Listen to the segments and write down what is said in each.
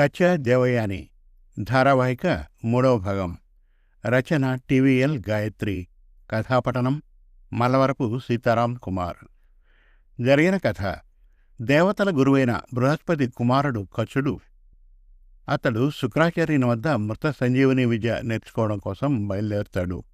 కచ్చ దేవయాని. ధారావాహిక మూడవ భాగం. రచన టీవీఎల్ గాయత్రి. కథాపఠనం మల్లవరపు సీతారాం కుమార్. జరిగిన కథ. దేవతల గురువైన బృహస్పతి కుమారుడు కచుడు. అతడు శుక్రాచార్యుని వద్ద మృత సంజీవని విద్య నేర్చుకోవడం కోసం బయలుదేరుతాడు.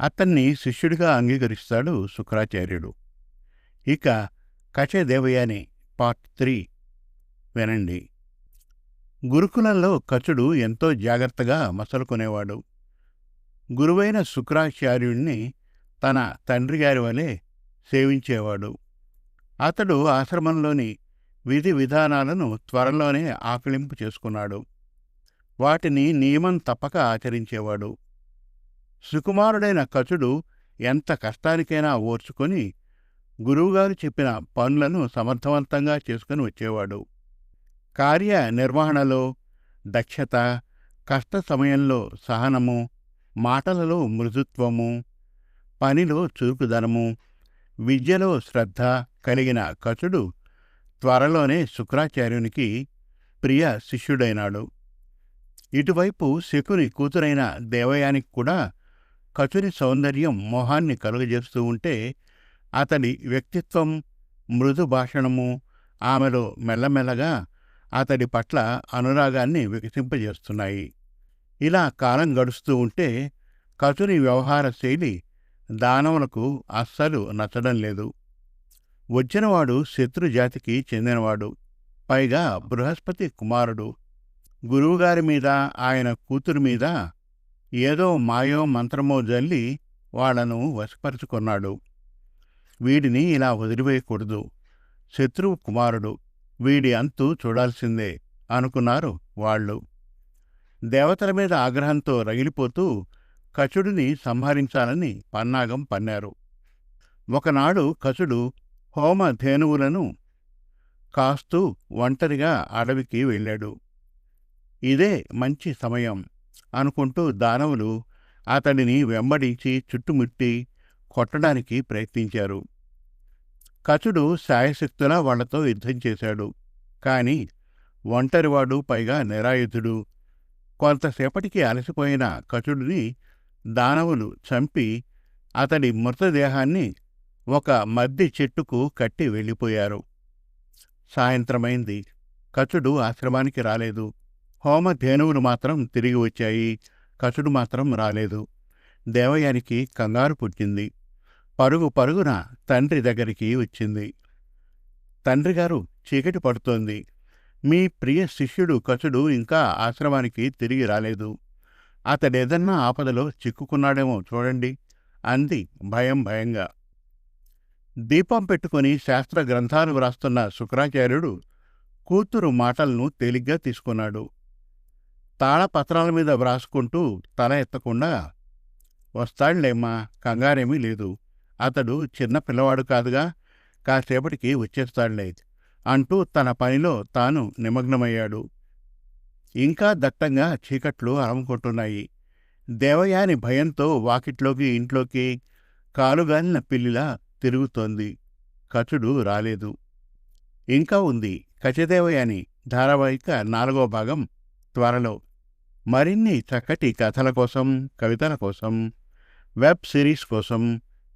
అతన్ని శిష్యుడిగా అంగీకరిస్తాడు శుక్రాచార్యుడు. ఇక కచే దేవయాని పార్ట్ త్రీ. వినండి. గురుకులంలో కచుడు ఎంతో జాగ్రత్తగా మసలుకునేవాడు. గురువైన శుక్రాచార్యుణ్ణి తన తండ్రిగారి వలె సేవించేవాడు. అతడు ఆశ్రమంలోని విధి విధానాలను త్వరలోనే ఆకలింపు చేసుకున్నాడు. వాటిని నియమం తప్పక ఆచరించేవాడు. సుకుమారుడైన కచుడు ఎంత కష్టానికైనా ఓర్చుకొని గురువుగారు చెప్పిన పనులను సమర్థవంతంగా చేసుకుని వచ్చేవాడు. కార్య నిర్వహణలో దక్షత కష్ట సమయంలో సహనము మాటలలో మృదుత్వము పనిలో చురుకుదనము విద్యలో శ్రద్ధ కలిగిన కచుడు త్వరలోనే శుక్రాచార్యునికి ప్రియ శిష్యుడైనాడు. ఇటువైపు శకుని కూతురైన దేవయానికి కూడా కచుని సౌందర్యం మోహాన్ని కలుగజేస్తూ ఉంటే అతడి వ్యక్తిత్వం మృదు భాషణము ఆమెలో మెల్లమెల్లగా అతడి పట్ల అనురాగాన్ని వికసింపజేస్తున్నాయి. ఇలా కాలం గడుస్తూ ఉంటే కచుని వ్యవహార శైలి దానవులకు అస్సలు నచ్చడం లేదు. వచ్చినవాడు శత్రుజాతికి చెందినవాడు పైగా బృహస్పతి కుమారుడు. గురువుగారి మీద ఆయన కూతురు మీద ఏదో మాయో మంత్రమో జల్లి వాళ్ళను వశపరుచుకున్నాడు. వీడిని ఇలా వదిలివేయకూడదు. శత్రువు కుమారుడు. వీడి అంతు చూడాల్సిందే అనుకున్నారు వాళ్ళు. దేవతల మీద ఆగ్రహంతో రగిలిపోతూ కచుడిని సంహరించాలని పన్నాగం పన్నారు. ఒకనాడు కచుడు హోమ ధేనువులను కాస్తూ ఒంటరిగా అడవికి వెళ్ళాడు. ఇదే మంచి సమయం అనుకుంటూ దానవులు అతడిని వెంబడించి చుట్టుముట్టి కొట్టడానికి ప్రయత్నించారు. కచుడు శాయశక్తులా వాళ్ళతో యుద్ధం చేశాడు. కాని ఒంటరివాడు పైగా నిరాయుధుడు. కొంతసేపటికి అలసిపోయిన కచుడిని దానవులు చంపి అతడి మృతదేహాన్ని ఒక మద్ది చెట్టుకు కట్టి వెళ్ళిపోయారు. సాయంత్రమైంది. కచుడు ఆశ్రమానికి రాలేదు. హోమధేనువులు మాత్రం తిరిగి వచ్చాయి. కచుడు మాత్రం రాలేదు. దేవయానికి కంగారు పుట్టింది. పరుగు పరుగున తండ్రి దగ్గరికి వచ్చింది. తండ్రిగారు చీకటి పడుతోంది. మీ ప్రియ శిష్యుడు కచుడు ఇంకా ఆశ్రమానికి తిరిగి రాలేదు. అతడేదన్నా ఆపదలో చిక్కుకున్నాడేమో చూడండి అంది భయం భయంగా. దీపం పెట్టుకుని శాస్త్ర గ్రంథాలు వ్రాస్తున్న శుక్రాచార్యుడు కూతురు మాటలను తేలిగ్గా తీసుకున్నాడు. తాళపత్రాల మీద వ్రాసుకుంటూ తల ఎత్తకుండా వస్తాడులేమ్మా కంగారేమీ లేదు. అతడు చిన్న పిల్లవాడు కాదుగా కాసేపటికి వచ్చేస్తాడులే అంటూ తన పనిలో తాను నిమగ్నమయ్యాడు. ఇంకా దట్టంగా చీకట్లు అలముకుంటున్నాయి దేవయాని భయంతో వాకిట్లోకి ఇంట్లోకి కాలుగాలిన పిల్లిలా తిరుగుతోంది. కచుడు రాలేదు. ఇంకా ఉంది. కచదేవయాని ధారావాహిక నాలుగో భాగం త్వరలో. మరిన్ని చక్కటి కథల కోసం కవితల కోసం వెబ్ సిరీస్ కోసం